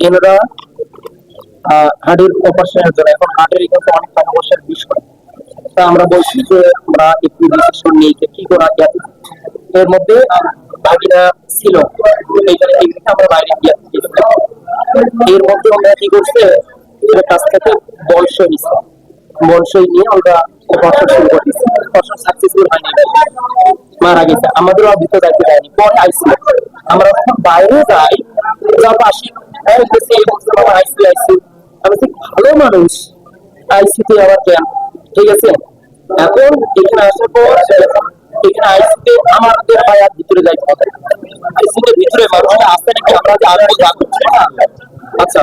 এনারা আহ, হার্টের অপারেশনের জন্য এখন হার্টের কিন্তু অনেক টাকা বিষয় তা আমরা বলছি যে আমরা একটু ডিসিশন নিই যে কি করা যায়। এর মধ্যে বাকিরা ছিল। এইখানে আমরা বাইরে গিয়ে এর মধ্যে আমরা কি করছে? কাছ থেকে বলসই নিছে। বলসই নিয়ে আমরা অপারেশন শুরু মারা গেছে আমাদেরও আর ভিতরে যাইতে দেয়নি পরে আইসি আমরা যখন বাইরে যাই যা আসি আইসি আইসি আমি বলছি, ভালো মানুষ আইসিতে আবার কেন ঠিক আছে এখন এখানে আসার পর এখানে আইসিতে আমাদের ভাই ভিতরে যাইতে হবে আইসিতে ভিতরে মানুষটা আসতে নাকি আমরা যে জানতে না আচ্ছা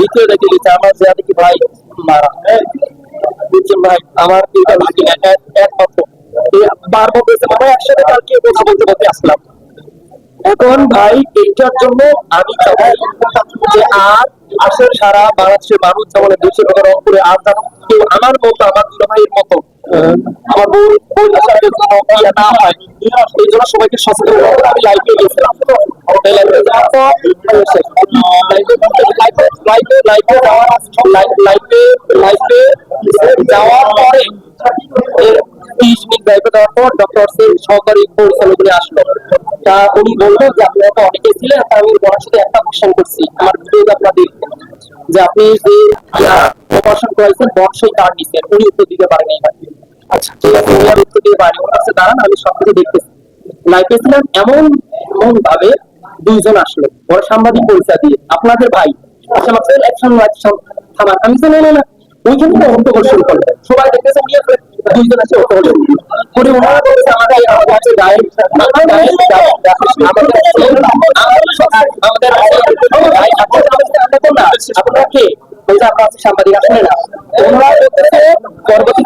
ভিতরে দেখে গেছে আমার যা দেখি ভাই মারা। ভাই আমার এটা বাকি না একমাত্র। বারবার বলছে একসাথে কালকে কথা বলতে বলতে আসলাম। এখন ভাই এইটার জন্য আমি চাই যে আর আসলে সারা বাংলাদেশের মানুষ যেমন দেশের আর যেন কেউ আমার মতো আমার দুটো ভাইয়ের মতো আমার বউ বউ আসার না হয় এই জন্য সবাইকে সচেতন আমি লাইভে গেছিলাম লাইভে যাওয়ার পর লাইভে লাইভে লাইভে যাওয়ার লাইভে লাইভে যাওয়ার পরে তিরিশ মিনিট লাইভে দেওয়ার পর ডক্টর সেন সহকারী পরিচালক আসলো তা উনি বলল যে আপনারা তো অনেকে ছিলেন তা আমি ওনার সাথে একটা কোশ্চেন করছি আমার ভিডিও আপনারা দেখবেন যে আপনি যে অপারেশন করেছেন বর্ষই কার্ড নিচ্ছেন উনি উত্তর দিতে পারেন। আচ্ছা সাংবাদিক আপনাদের ভাই আচ্ছা আমি শুরু করল সবাই দেখতেছে আপনারা কে? বলছে সাংবাদিক, আসলে না। ওনারা বলতেছে পরবর্তীতে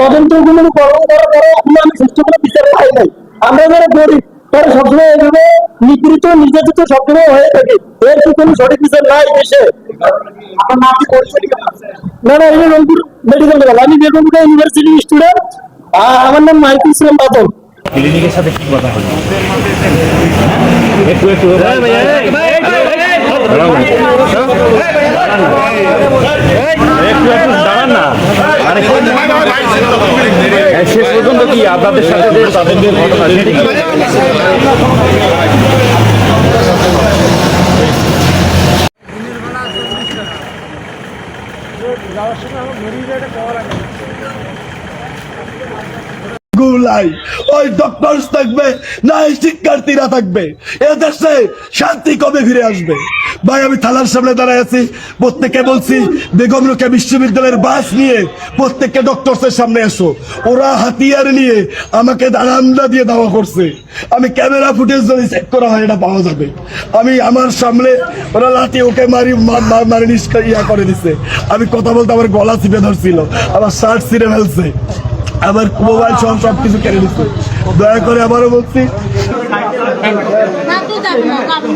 তদন্তগুলো গ্রহণ করার পরে এখনও আমি সুস্থ করে বিচার পাই নাই আমরা যারা গরিব তারা সবসময় এইভাবে নিপীড়িত নির্যাতিত সবসময় হয়ে থাকে এর কি কোনো সঠিক বিচার নাই দেশে না না এটা রংপুর মেডিকেল কলেজ আমি বেগমপুরা ইউনিভার্সিটি স্টুডেন্ট আমার নাম মাইকুল ইসলাম বাদল ক্লিনিকের সাথে কি কথা হলো একটু একটু। একটু একটু শেষ পর্যন্ত কি আপনাদের সাথে তাদের ঘটনা সেটি কি? ওই থাকবে, না শিক্ষার্থীরা থাকবে। এ দেশে শান্তি কবে ফিরে আসবে? ভাই, আমি থানার সামনে দাঁড়ায় আছি, প্রত্যেককে বলছি, বেগম রোকে বিশ্ববিদ্যালয়ের বাস নিয়ে প্রত্যেককে ডক্টরসের সামনে এসো। ওরা হাতিয়ার নিয়ে আমাকে দাঁড়ান্দা দিয়ে দাওয়া করছে। আমি ক্যামেরা ফুটেজ যদি চেক করা হয়, এটা পাওয়া যাবে। আমি আমার সামনে ওরা লাঠি ওকে মারি মারি নিষ্কা- ইয়া করে দিছে। আমি কথা বলতে আমার গলা চিপে ধরছিল। আমার শার্ট ছিঁড়ে ফেলছে। আমার মোবাইল সহ সব কিছু কেড়ে নিচ্ছে। দয়া করে আবারও বলছি। Satu tak mau kamu.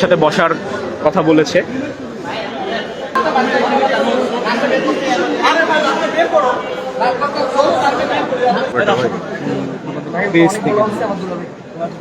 সাথে বসার কথা বলেছে